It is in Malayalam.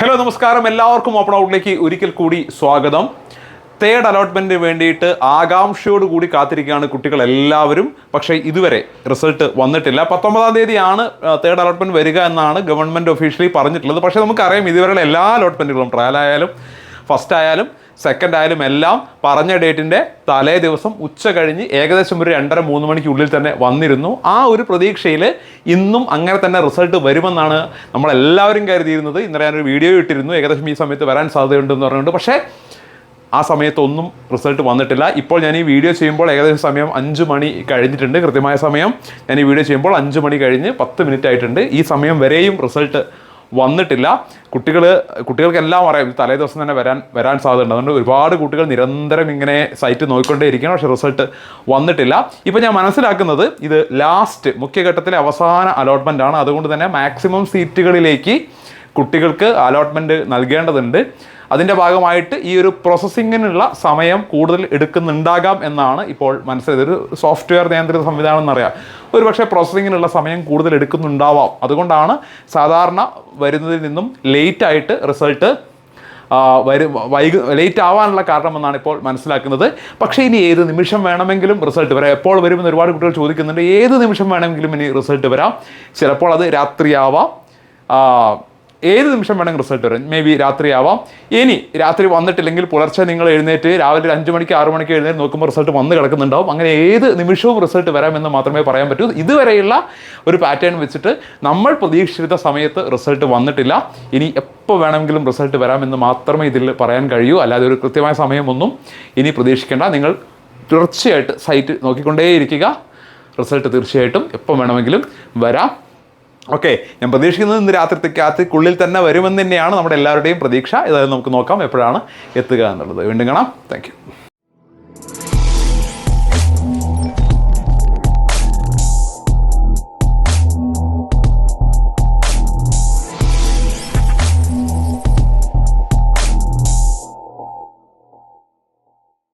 ഹലോ നമസ്കാരം. എല്ലാവർക്കും ഓപ്പൺ ഔട്ടിലേക്ക് ഒരിക്കൽ കൂടി സ്വാഗതം. തേർഡ് അലോട്ട്മെന്റിന് വേണ്ടിയിട്ട് ആകാംക്ഷയോട് കൂടി കാത്തിരിക്കുകയാണ് കുട്ടികൾ എല്ലാവരും പക്ഷേ ഇതുവരെ റിസൾട്ട് വന്നിട്ടില്ല. പത്തൊമ്പതാം തീയതിയാണ് തേർഡ് അലോട്ട്മെന്റ് വരിക എന്നാണ് ഗവൺമെന്റ് ഒഫീഷ്യലി പറഞ്ഞിട്ടുള്ളത്. പക്ഷേ നമുക്കറിയാം ഇതുവരെയുള്ള എല്ലാ അലോട്ട്മെന്റുകളും ട്രയൽ ആയാലും ഫസ്റ്റ് ആയാലും സെക്കൻഡ് ആയാലും എല്ലാം പറഞ്ഞ ഡേറ്റിന്റെ തലേ ദിവസം ഉച്ച കഴിഞ്ഞ് ഏകദേശം ഒരു രണ്ടര മൂന്ന് മണിക്കുള്ളിൽ തന്നെ വന്നിരുന്നു. ആ ഒരു പ്രതീക്ഷയിൽ ഇന്നും അങ്ങനെ തന്നെ റിസൾട്ട് വരുമെന്നാണ് നമ്മളെല്ലാവരും കരുതിയിരുന്നത്. ഇന്നലെ ഞാനൊരു വീഡിയോ ഇട്ടിരുന്നു. ഏകദേശം ഈ സമയത്ത് വരാൻ സാധ്യതയുണ്ടെന്ന് പറഞ്ഞുകൊണ്ട്. പക്ഷേ ആ സമയത്തൊന്നും റിസൾട്ട് വന്നിട്ടില്ല. ഇപ്പോൾ ഞാൻ ഈ വീഡിയോ ചെയ്യുമ്പോൾ ഏകദേശം സമയം അഞ്ച് മണി കഴിഞ്ഞിട്ടുണ്ട്. കൃത്യമായ സമയം ഞാൻ ഈ വീഡിയോ ചെയ്യുമ്പോൾ അഞ്ച് മണി കഴിഞ്ഞ് പത്ത് മിനിറ്റ് ആയിട്ടുണ്ട്. ഈ സമയം വരെയും റിസൾട്ട് വന്നിട്ടില്ല. കുട്ടികൾ കുട്ടികൾക്കെല്ലാം അറിയാം തലേ ദിവസം തന്നെ വരാൻ വരാൻ സാധ്യതയുണ്ട്. അതുകൊണ്ട് ഒരുപാട് കുട്ടികൾ നിരന്തരം ഇങ്ങനെ സൈറ്റ് നോക്കിക്കൊണ്ടേയിരിക്കണം പക്ഷേ റിസൾട്ട് വന്നിട്ടില്ല. ഇപ്പം ഞാൻ മനസ്സിലാക്കുന്നത് ഇത് ലാസ്റ്റ് മുഖ്യഘട്ടത്തിലെ അവസാന അലോട്ട്മെന്റ് ആണ്. അതുകൊണ്ട് തന്നെ മാക്സിമം സീറ്റുകളിലേക്ക് കുട്ടികൾക്ക് അലോട്ട്മെന്റ് നൽകേണ്ടതുണ്ട്. അതിന്റെ ഭാഗമായിട്ട് ഈ ഒരു പ്രോസസ്സിങ്ങിനുള്ള സമയം കൂടുതൽ എടുക്കുന്നുണ്ടാകാം എന്നാണ് ഇപ്പോൾ മനസ്സിലായത്. ഒരു സോഫ്റ്റ്വെയർ നിയന്ത്രിത സംവിധാനം എന്നറിയാം ഒരു പക്ഷേ പ്രോസസ്സിങ്ങിനുള്ള സമയം കൂടുതൽ എടുക്കുന്നുണ്ടാവാം. അതുകൊണ്ടാണ് സാധാരണ വരുന്നതിൽ നിന്നും ലേറ്റ് ആയിട്ട് റിസൾട്ട് വരും വൈകു ലേറ്റ് ആവാനുള്ള കാരണമെന്നാണ് ഇപ്പോൾ മനസ്സിലാക്കുന്നത്. പക്ഷേ ഇനി ഏത് നിമിഷം വേണമെങ്കിലും റിസൾട്ട് വരാം. എപ്പോൾ വരുമെന്ന് ഒരുപാട് കുട്ടികൾ ചോദിക്കുന്നുണ്ട്. ഏത് നിമിഷം വേണമെങ്കിലും ഇനി റിസൾട്ട് വരാം. ചിലപ്പോൾ അത് രാത്രിയാവാം. ഏത് നിമിഷം വേണമെങ്കിൽ റിസൾട്ട് വരും. മേ ബി രാത്രിയാവാം. ഇനി രാത്രി വന്നിട്ടില്ലെങ്കിൽ പുലർച്ചെ നിങ്ങൾ എഴുന്നേറ്റ് രാവിലെ ഒരു അഞ്ച് മണിക്ക് ആറ് മണിക്ക് എഴുന്നേറ്റ് നോക്കുമ്പോൾ റിസൾട്ട് വന്ന് കിടക്കുന്നുണ്ടാവും. അങ്ങനെ ഏത് നിമിഷവും റിസൾട്ട് വരാമെന്ന് മാത്രമേ പറയാൻ പറ്റൂ. ഇതുവരെയുള്ള ഒരു പാറ്റേൺ വെച്ചിട്ട് നമ്മൾ പ്രതീക്ഷിച്ചിരുന്ന സമയത്ത് റിസൾട്ട് വന്നിട്ടില്ല. ഇനി എപ്പോൾ വേണമെങ്കിലും റിസൾട്ട് വരാമെന്ന് മാത്രമേ ഇതിൽ പറയാൻ കഴിയൂ. അല്ലാതെ ഒരു കൃത്യമായ സമയമൊന്നും ഇനി പ്രതീക്ഷിക്കേണ്ട. നിങ്ങൾ തുടർച്ചയായിട്ട് സൈറ്റ് നോക്കിക്കൊണ്ടേയിരിക്കുക. റിസൾട്ട് തീർച്ചയായിട്ടും എപ്പോൾ വേണമെങ്കിലും വരാം. ഓക്കെ ഞാൻ പ്രതീക്ഷിക്കുന്നത് ഇന്ന് രാത്രിത്തേക്ക് രാത്രിക്കുള്ളിൽ തന്നെ വരുമെന്ന് തന്നെയാണ് നമ്മുടെ എല്ലാവരുടെയും പ്രതീക്ഷ. ഏതായാലും നമുക്ക് നോക്കാം എപ്പോഴാണ് എത്തുക എന്നുള്ളത്. വീണ്ടും കാണാം. താങ്ക്